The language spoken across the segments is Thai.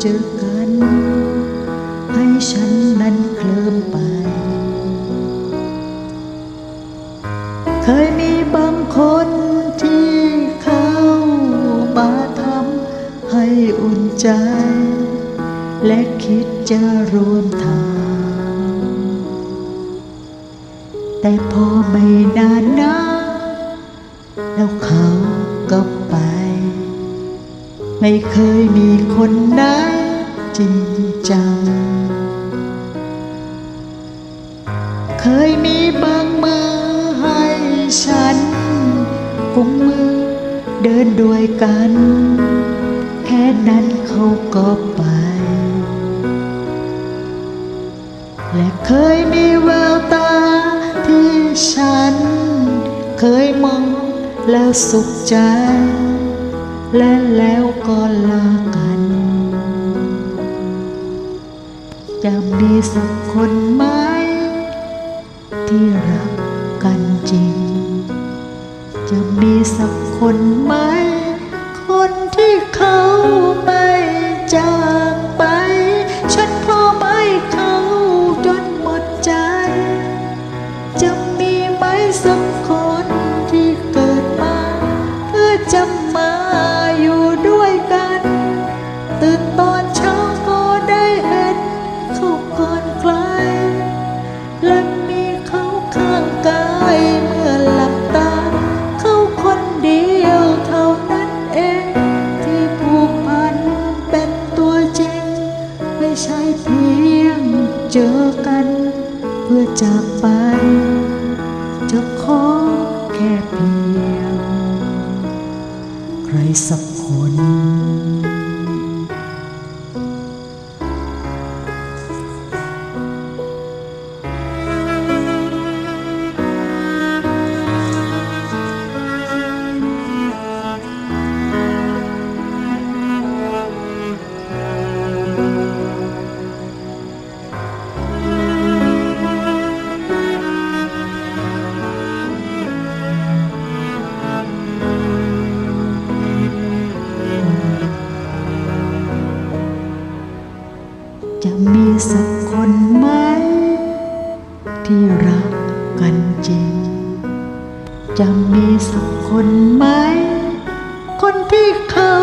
เจอกัน ให้ฉันนั้นเคลิ้มไป เคยมีบางคนที่เข้ามาทำให้อุ่นใจ และคิดจะรวมทาง แต่พอไม่นานนะแล้วเขาก็ไป ไม่เคยมีคนไหนจริงจัง เคยมีบางมือให้ฉันกุมมือเดินด้วยกัน แค่นั้นเขาก็ไป และเคยมีแววตาที่ฉัน เคยมองแล้วสุขใจ และแล้วก็ลากัน จะมีสักคนไหม ที่รักกันจริง จะมีสักคนไหม คนที่เขาไม่จากไป ฉันพร้อมให้เขาจนหมดใจ จะมีไหมสักคนที่เกิดมา เพื่อจะ เพื่อจากไป จะขอแค่เพียง ใครสักคน จะมีสักคนไหม ที่รักกันจริง จะมีสักคนไหม คนที่เขา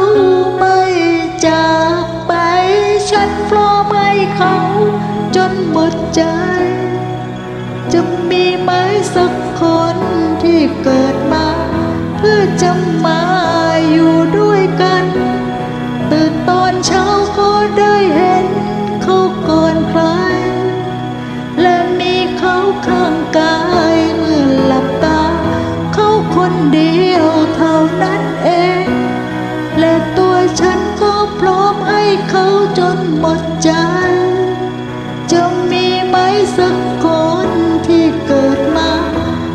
ไม่จากไป ฉันพร้อมให้เขา จนหมดใจ จะมีไหมสักคนที่เกิดมา เพื่อจะมา ข้างกายเมื่อหลับตา เขาคนเดียวเท่านั้นเอง และตัวฉันก็พร้อมให้เขาจนหมดใจ จะมีไหมสักคนที่เกิดมา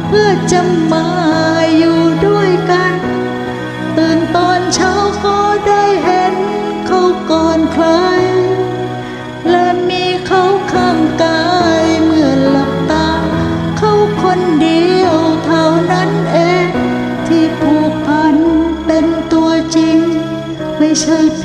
เพื่อจะ ที่